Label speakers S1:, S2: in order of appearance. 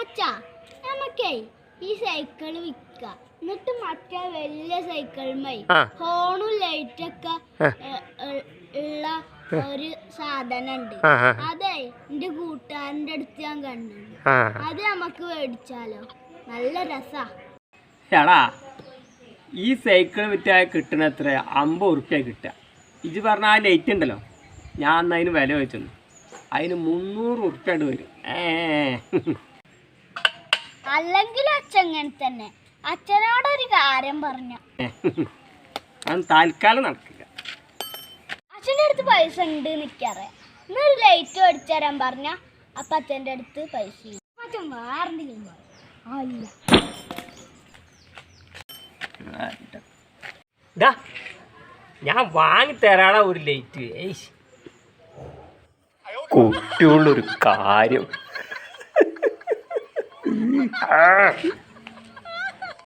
S1: അച്ഛാ
S2: നമുക്കേ
S1: ഈ സൈക്കിൾ
S2: വിൽക്കാം.
S1: എന്നിട്ട് മറ്റേ വലിയ സൈക്കിൾമായി
S2: ഹോണും ലൈറ്റൊക്കെ ഉള്ള ഒരു സാധനമുണ്ട്
S1: അതെ എന്റെ കൂട്ടുകാരന്റെ അടുത്ത് ഞാൻ കണ്ടു അത് നമുക്ക് മേടിച്ചാലോ? നല്ല രസാ.
S3: എടാ ഈ സൈക്കിൾ വിറ്റാൽ കിട്ടണ എത്ര അമ്പത് ഉറുപ്പ്യ കിട്ടുക. ഇത് പറഞ്ഞാൽ ലൈറ്റ് ഉണ്ടല്ലോ. ഞാൻ അന്ന് അതിന് വില വെച്ചു അതിന് മുന്നൂറ് ഉറുപ്പ്യ ഉണ്ട് വരും
S1: അല്ലെങ്കിൽ അച്ഛൻ ഇങ്ങനെ തന്നെ. അച്ഛനോടൊരു കാര്യം പറഞ്ഞ.
S3: അത് താൽക്കാലം നടക്കില്ല.
S1: അച്ഛന്റെ അടുത്ത് പൈസ ഉണ്ട് നിൽക്കാറേ എന്നൊരു ലൈറ്റ് അടിച്ചു തരാൻ പറഞ്ഞ അപ്പൊ അച്ഛന്റെ അടുത്ത് പൈസ അച്ഛൻ വേറെന്തെങ്കിലും. അല്ല
S3: ഞാൻ വാങ്ങി തരാടാ ഒരു ലൈറ്റ് ഏയ്.
S2: കുട്ടിയുള്ളൊരു കാര്യം.